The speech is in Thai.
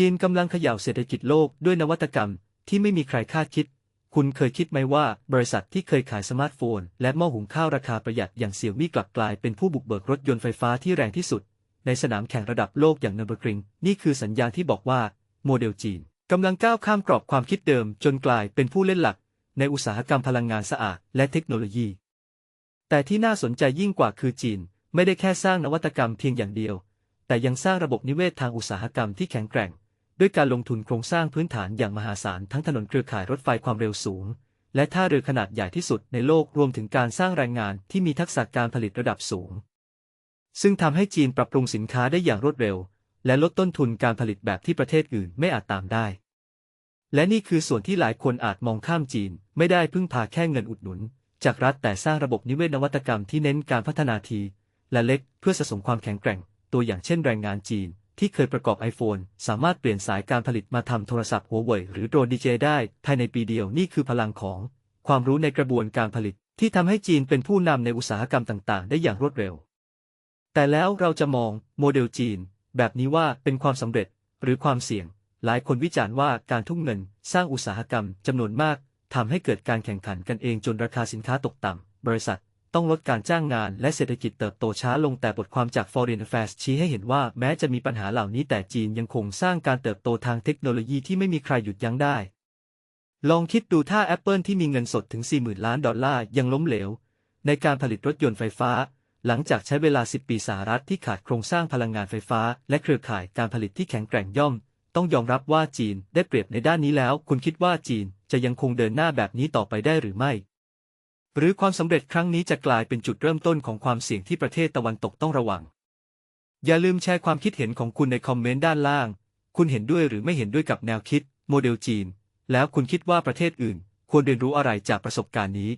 จีนกำลังเขย่าเศรษฐกิจโลกด้วยนวัตกรรมที่ไม่มีใครคาดคิด คุณเคยคิดไหมว่าบริษัทที่เคยขายสมาร์ทโฟน และหม้อหุงข้าวราคาประหยัดอย่างเสี่ยวมี่กลับกลายเป็นผู้บุกเบิกรถยนต์ไฟฟ้าที่แรงที่สุด ในสนามแข่งระดับโลกอย่างเนอร์เบอร์กริง นี่คือสัญญาณที่บอกว่าโมเดลจีนกำลังก้าวข้ามกรอบความคิดเดิมจนกลายเป็นผู้เล่นหลัก ในอุตสาหกรรมพลังงานสะอาดและเทคโนโลยี แต่ที่น่าสนใจยิ่งกว่าคือจีน ไม่ได้แค่สร้างนวัตกรรมเพียงอย่างเดียว แต่ยังสร้างระบบนิเวศทางอุตสาหกรรมที่แข็งแกร่ง ด้วยการลงทุนโครงสร้างพื้นฐานอย่างมหาศาลทั้งถนนเครือข่ายรถไฟความเร็วสูง และท่าเรือขนาดใหญ่ที่สุดในโลกรวมถึงการสร้างแรงงานที่มีทักษะการผลิตระดับสูง ซึ่งทำให้จีนปรับปรุงสินค้าได้อย่างรวดเร็ว และลดต้นทุนการผลิตแบบที่ประเทศอื่นไม่อาจตามได้ และนี่คือส่วนที่หลายคนอาจมองข้ามจีน ไม่ได้พึ่งพาแค่เงินอุดหนุน จากรัฐแต่สร้างระบบนิเวศนวัตกรรมที่เน้นการพัฒนาที และเล็กเพื่อสะสมความแข็งแกร่ง ตัวอย่างเช่นแรงงานจีน ที่เคยประกอบ iPhone สามารถเปลี่ยนสายการผลิตมาทำโทรศัพท์หัวเว่ยหรือโดรนดีเจได้ภายในปีเดียวนี่คือพลังของ ความรู้ในกระบวนการผลิต ที่ทำให้จีนเป็นผู้นำในอุตสาหกรรมต่าง ๆ ได้อย่างรวดเร็ว แต่แล้วเราจะมองโมเดลจีน แบบนี้ว่าเป็นความสำเร็จหรือความเสี่ยง หลายคนวิจารณ์ว่าการทุ่มเงิน สร้างอุตสาหกรรมจำนวนมากทำให้เกิดการแข่งขันกันเองจนราคาสินค้าตกต่ำบริษัท ต้องลดการจ้างงานและเศรษฐกิจเติบโตช้าลงแต่บทความจาก Foreign Affairs ชี้ให้เห็นว่าแม้จะมีปัญหาเหล่านี้แต่จีนยังคงสร้างการเติบโตทางเทคโนโลยีที่ไม่มีใครหยุดยั้งได้ ลองคิดดูถ้า Apple ที่มีเงินสดถึง 40,000 ล้านดอลลาร์ยังล้มเหลว ในการผลิตรถยนต์ไฟฟ้า หลังจากใช้เวลา 10 ปีสหรัฐที่ขาดโครงสร้างพลังงานไฟฟ้า และเครือข่ายการผลิตที่แข็งแกร่งย่อม ต้องยอมรับว่าจีนได้เปรียบในด้านนี้แล้ว คุณคิดว่าจีนจะยังคงเดินหน้าแบบนี้ต่อไปได้หรือไม่ หรือความสำเร็จครั้งนี้จะกลายเป็นจุดเริ่มต้นของความเสี่ยงที่ประเทศตะวันตกต้องระวัง อย่าลืมแชร์ความคิดเห็นของคุณในคอมเมนต์ด้านล่าง คุณเห็นด้วยหรือไม่เห็นด้วยกับแนวคิด โมเดลจีน แล้วคุณคิดว่าประเทศอื่น ควรเรียนรู้อะไรจากประสบการณ์นี้